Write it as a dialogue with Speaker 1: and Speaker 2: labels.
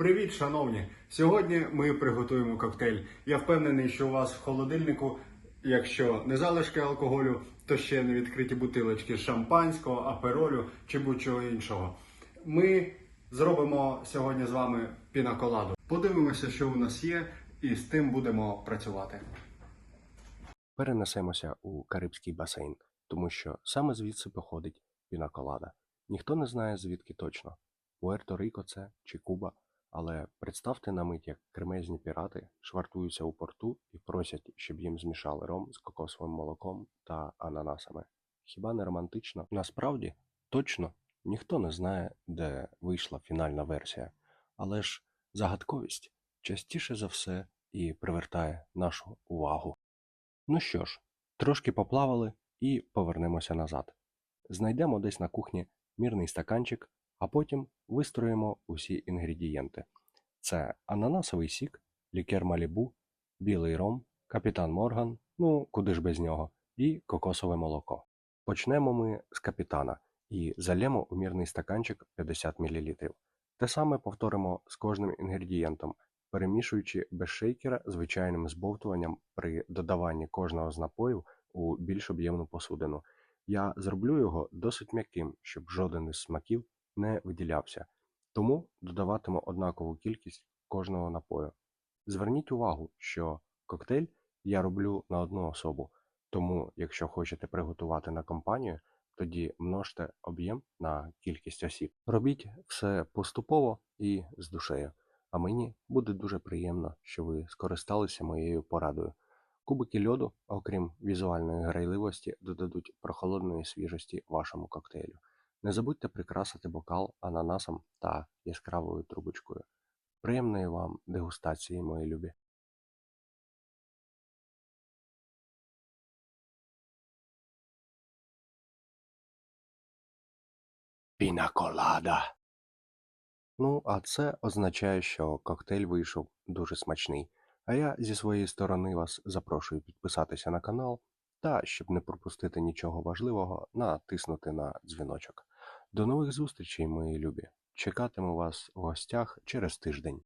Speaker 1: Привіт, шановні! Сьогодні ми приготуємо коктейль. Я впевнений, що у вас в холодильнику, якщо не залишки алкоголю, то ще не відкриті бутилочки шампанського, аперолю чи будь-чого іншого. Ми зробимо сьогодні з вами пінаколаду. Подивимося, що у нас є, і з тим будемо працювати.
Speaker 2: Перенесемося у Карибський басейн, тому що саме звідси походить пінаколада. Ніхто не знає звідки точно Пуерто-Рико це чи Куба, але представте на мить, як кремезні пірати швартуються у порту і просять, щоб їм змішали ром з кокосовим молоком та ананасами. Хіба не романтично? Насправді, точно ніхто не знає, де вийшла фінальна версія, але ж загадковість частіше за все і привертає нашу увагу. Ну що ж, трошки поплавали і повернемося назад. Знайдемо десь на кухні мірний стаканчик, а потім вистроїмо усі інгредієнти. Це ананасовий сік, лікер Малібу, білий ром, капітан Морган, ну куди ж без нього, і кокосове молоко. Почнемо ми з капітана і залємо у мірний стаканчик 50 мл. Те саме повторимо з кожним інгредієнтом, перемішуючи без шейкера звичайним збовтуванням при додаванні кожного з напоїв у більш об'ємну посудину. Я зроблю його досить м'яким, щоб жоден із смаків не виділявся, тому додаватиму однакову кількість кожного напою. Зверніть увагу, що коктейль я роблю на одну особу, тому якщо хочете приготувати на компанію, тоді множте об'єм на кількість осіб. Робіть все поступово і з душею. А мені буде дуже приємно, що ви скористалися моєю порадою. Кубики льоду, окрім візуальної грайливості, додадуть прохолодної свіжості вашому коктейлю. Не забудьте прикрасити бокал ананасом та яскравою трубочкою. Приємної вам дегустації, мої любі! Пінаколада. Ну, а це означає, що коктейль вийшов дуже смачний. А я зі своєї сторони вас запрошую підписатися на канал та, щоб не пропустити нічого важливого, натиснути на дзвіночок. До нових зустрічей, мої любі! Чекатиму вас у гостях через тиждень.